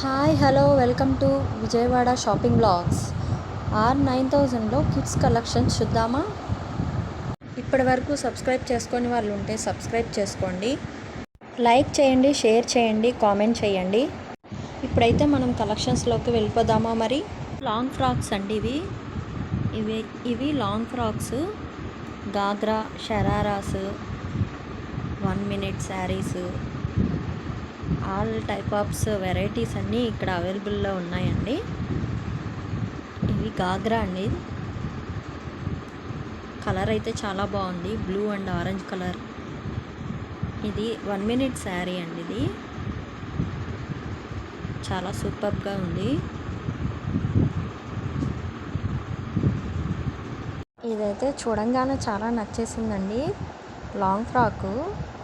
Hi hello welcome to Vijayawada shopping blogs. R nine థౌజండ్లో kids collections చూద్దామా? ఇప్పటి వరకు సబ్స్క్రైబ్ చేసుకొని వాళ్ళు ఉంటే సబ్స్క్రైబ్ చేసుకోండి. లైక్ చేయండి షేర్ చేయండి కామెంట్ చేయండి. ఇప్పుడైతే మనం కలెక్షన్స్లోకి వెళ్ళిపోదామా మరి? లాంగ్ ఫ్రాక్స్ అండి ఇవి. ఇవి ఇవి long frocks. Ghagra shararas one minute saris. All type of varieties అన్నీ ఇక్కడ అవైలబుల్లో ఉన్నాయండి. ఇవి గాగ్రా అండి. కలర్ అయితే చాలా బాగుంది. బ్లూ అండ్ ఆరెంజ్ కలర్ ఇది వన్ మినిట్ శారీ అండి ఇది. చాలా సూపర్గా ఉంది. ఇదైతే చూడంగానే చాలా నచ్చేసిందండి. లాంగ్ ఫ్రాకు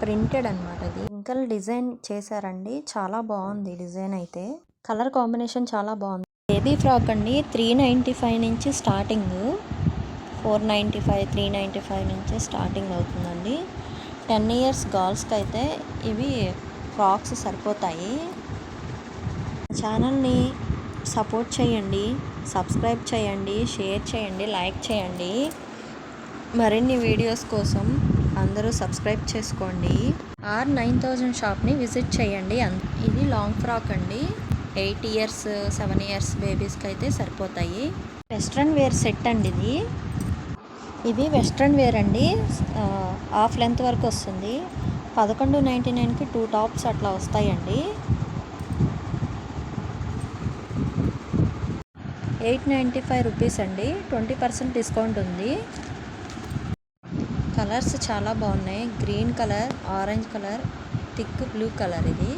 ప్రింటెడ్ అనమాట ఇది. ఇంకా డిజైన్ చేశారండి. చాలా బాగుంది డిజైన్ అయితే. కలర్ కాంబినేషన్ చాలా బాగుంది. బేబీ ఫ్రాక్ అండి. త్రీ నైంటీ ఫైవ్ నుంచి starting. Four ninety five three ninety five నుంచి స్టార్టింగ్ అవుతుందండి. టెన్ ఇయర్స్ గర్ల్స్కి అయితే ఇవి ఫ్రాక్స్ సరిపోతాయి. ఛానల్ని సపోర్ట్ చేయండి. సబ్స్క్రైబ్ చేయండి. షేర్ చేయండి. లైక్ చేయండి. మరిన్ని వీడియోస్ కోసం అందరూ సబ్స్క్రైబ్ చేసుకోండి. ఆర్ నైన్ థౌజండ్ షాప్ని విజిట్ చేయండి. ఇది లాంగ్ ఫ్రాక్ అండి. ఎయిట్ ఇయర్స్ సెవెన్ ఇయర్స్ బేబీస్కి అయితే సరిపోతాయి. వెస్ట్రన్ వేర్ సెట్ అండి ఇది. ఇది వెస్ట్రన్ వేర్ అండి. హాఫ్ లెంత్ వరకు వస్తుంది. పదకొండు నైంటీ నైన్కి టూ టాప్స్ అట్లా వస్తాయండి. ఎయిట్ నైంటీ ఫైవ్ రూపీస్ అండి. ట్వంటీ పర్సెంట్ డిస్కౌంట్ ఉంది. కలర్స్ చాలా బాగున్నాయి. Green colour orange colour thick blue colour ఇది.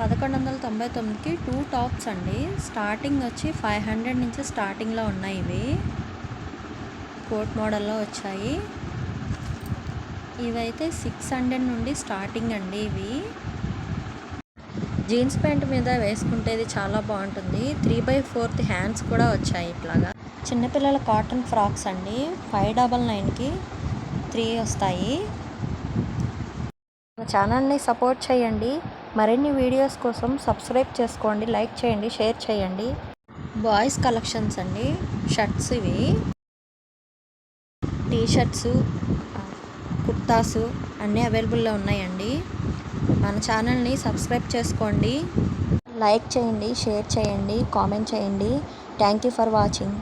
పదకొండు వందల తొంభై తొమ్మిదికి టూ టాప్స్ అండి. స్టార్టింగ్ వచ్చి ఫైవ్ హండ్రెడ్ నుంచి స్టార్టింగ్లో ఉన్నాయి ఇవి. కోట్ మోడల్లో వచ్చాయి. ఇవైతే సిక్స్ హండ్రెడ్ నుండి స్టార్టింగ్ అండి ఇవి. జీన్స్ ప్యాంట్ మీద వేసుకుంటే ఇది చాలా బాగుంటుంది. త్రీ బై ఫోర్త్ హ్యాండ్స్ కూడా వచ్చాయి ఇట్లాగా. చిన్నపిల్లల కాటన్ ఫ్రాక్స్ అండి. ఫైవ్ డబల్ నైన్కి త్రీ వస్తాయి. మన ఛానల్ని సపోర్ట్ చేయండి. మరిన్ని వీడియోస్ కోసం సబ్స్క్రైబ్ చేసుకోండి లైక్ చేయండి షేర్ చేయండి. బాయ్స్ కలెక్షన్స్ అండి. షర్ట్స్ ఇవి. టీ షర్ట్స్ కుర్తాస్ అన్నీ అవైలబుల్లో ఉన్నాయండి. మన ఛానల్ని సబ్స్క్రైబ్ చేసుకోండి. లైక్ చేయండి షేర్ చేయండి కామెంట్ చేయండి. Thank you for watching.